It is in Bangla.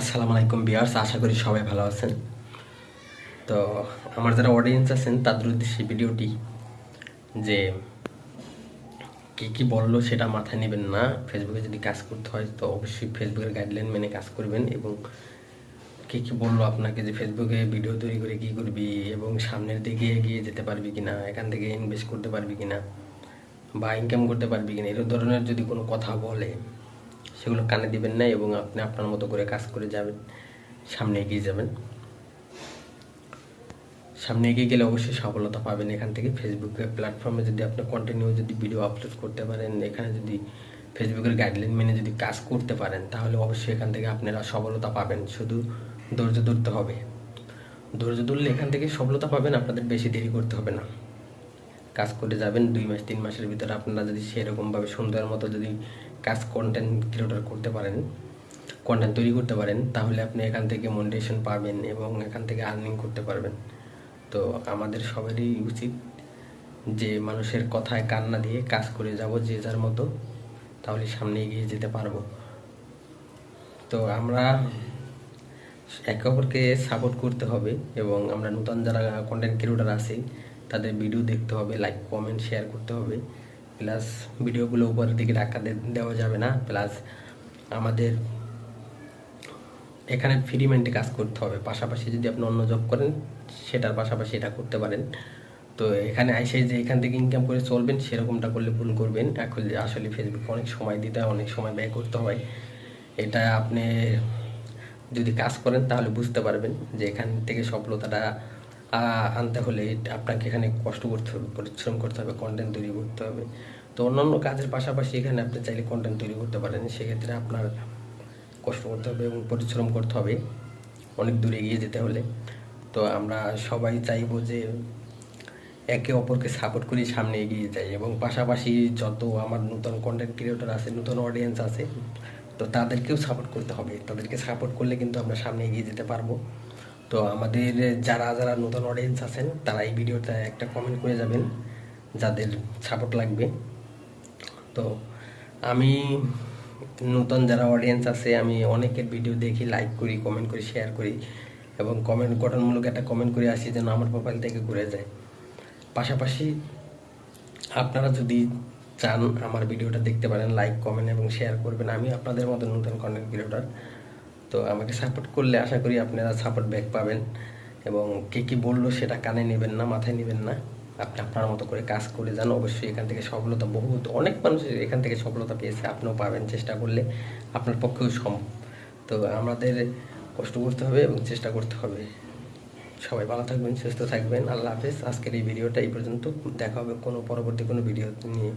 আসসালামু আলাইকুম বিয়ার্স আশা করি সবাই ভালো আছেন। তো আমার যারা অডিয়েন্স আছেন, তাদের উদ্দেশ্যে ভিডিওটি যে কী কী বলল সেটা মাথায় নেবেন না। ফেসবুকে যদি কাজ করতে হয়, তো অবশ্যই ফেসবুকের গাইডলাইন মেনে কাজ করবেন এবং কী কী বলল আপনাকে, যে ফেসবুকে ভিডিও তৈরি করে কী করবি এবং সামনের দিকে এগিয়ে যেতে পারবি কিনা, এখান থেকে ইনভেস্ট করতে পারবি কিনা বা ইনকাম করতে পারবি কিনা এরকম ধরনের যদি কোনো কথা বলে সেগুলো কানে দিবেন না এবং আপনি আপনার মতো করে কাজ করে যাবেন। সামনে এগিয়ে যাবেন। সামনে এগিয়ে গেলে অবশ্যই সফলতা পাবেন এখান থেকে। ফেসবুকের প্ল্যাটফর্মে যদি আপনি কন্টিনিউ যদি ভিডিও আপলোড করতে পারেন, এখানে যদি ফেসবুকের গাইডলাইন মেনে যদি কাজ করতে পারেন, তাহলে অবশ্যই এখান থেকে আপনারা সফলতা পাবেন। শুধু ধৈর্য ধরতে হবে। ধৈর্য ধরলে এখান থেকে সফলতা পাবেন, আপনাদের বেশি দেরি করতে হবে না। কাজ করে যাবেন দুই মাস, তিন মাসের ভিতরে আপনারা যদি সেরকমভাবে সুন্দর মতো যদি কাজ কন্টেন্ট ক্রিয়েটর করতে পারেন কন্টেন্ট তৈরি করতে পারেন, তাহলে আপনি এখান থেকে মনিটেশন পাবেন এবং এখান থেকে আর্নিং করতে পারবেন। তো আমাদের সবারই উচিত যে মানুষের কথায় কান্না দিয়ে কাজ করে যাব যে যার মতো, তাহলে সামনে এগিয়ে যেতে পারব। তো আমরা একে অপরকে সাপোর্ট করতে হবে এবং আমরা নতুন যারা কন্টেন্ট ক্রিয়েটর আছি তাদের ভিডিও দেখতে হবে লাইক কমেন্ট শেয়ার করতে হবে। প্লাস ভিডিওগুলো উপরের দিকে রাখা দেওয়া যাবে না। প্লাস আমাদের এখানে ফ্রি মাইন্ডে কাজ করতে হবে। পাশাপাশি যদি আপনি অন্য জব করেন, সেটার পাশাপাশি এটা করতে পারেন। তো এখানে আইসে যে এখান থেকে ইনকাম করে চলবেন, সেরকমটা করলে ভুল করবেন। এখন আসলে ফেসবুকে অনেক সময় দিতে হয়, অনেক সময় ব্যয় করতে হয়। এটা আপনি যদি কাজ করেন, তাহলে বুঝতে পারবেন যে এখান থেকে সফলতাটা আনতে হলে আপনাকে এখানে কষ্ট করতে হবে, পরিশ্রম করতে হবে কন্টেন্ট তৈরি করতে হবে। তো অন্যান্য কাজের পাশাপাশি এখানে আপনি চাইলে কন্টেন্ট তৈরি করতে পারেন। সেক্ষেত্রে আপনার কষ্ট করতে হবে এবং পরিশ্রম করতে হবে। অনেক দূরে এগিয়ে যেতে হলে। তো আমরা সবাই চাইব যে একে অপরকে সাপোর্ট করি সামনে এগিয়ে যাই এবং পাশাপাশি যত আমার নতুন কন্টেন্ট ক্রিয়েটর আছে, নতুন অডিয়েন্স আছে, তো তাদেরকেও সাপোর্ট করতে হবে। তাদেরকে সাপোর্ট করলে কিন্তু আমরা সামনে এগিয়ে যেতে পারব। তো আমাদের যারা যারা নতুন অডিয়েন্স আছেন, তারা এই ভিডিওতে একটা কমেন্ট করে যাবেন, যাদের সাপোর্ট লাগবে। তো আমি নতুন যারা অডিয়েন্স আছে, আমি অনেকের ভিডিও দেখি লাইক করি কমেন্ট করি শেয়ার করি এবং কমেন্ট গঠনমূলক একটা কমেন্ট করে আসি যেন আমার প্রোফাইল থেকে ঘুরে যায়। পাশাপাশি আপনারা যদি চান আমার ভিডিওটা দেখতে পারেন লাইক কমেন্ট এবং শেয়ার করবেন, আমি আপনাদের মতো নতুন কন্টেন্ট ক্রিয়েটর তো আমাকে সাপোর্ট করলে আশা করি আপনারা সাপোর্ট ব্যাক পাবেন। এবং কে কী বলল সেটা কানে নেবেন না, মাথায় নেবেন না। আপনি আপনার মতো করে কাজ করে যান। অবশ্যই এখান থেকে সফলতা বহুত, অনেক মানুষ এখান থেকে সফলতা পেয়েছে। আপনিও পাবেন চেষ্টা করলে। আপনার পক্ষেও সম্ভব। তো আমাদের কষ্ট করতে হবে এবং চেষ্টা করতে হবে। সবাই ভালো থাকবেন, সুস্থ থাকবেন। আল্লাহ হাফেজ। আজকের এই ভিডিওটা এই পর্যন্ত। দেখা হবে কোনো, পরবর্তী কোনো ভিডিও নিয়ে।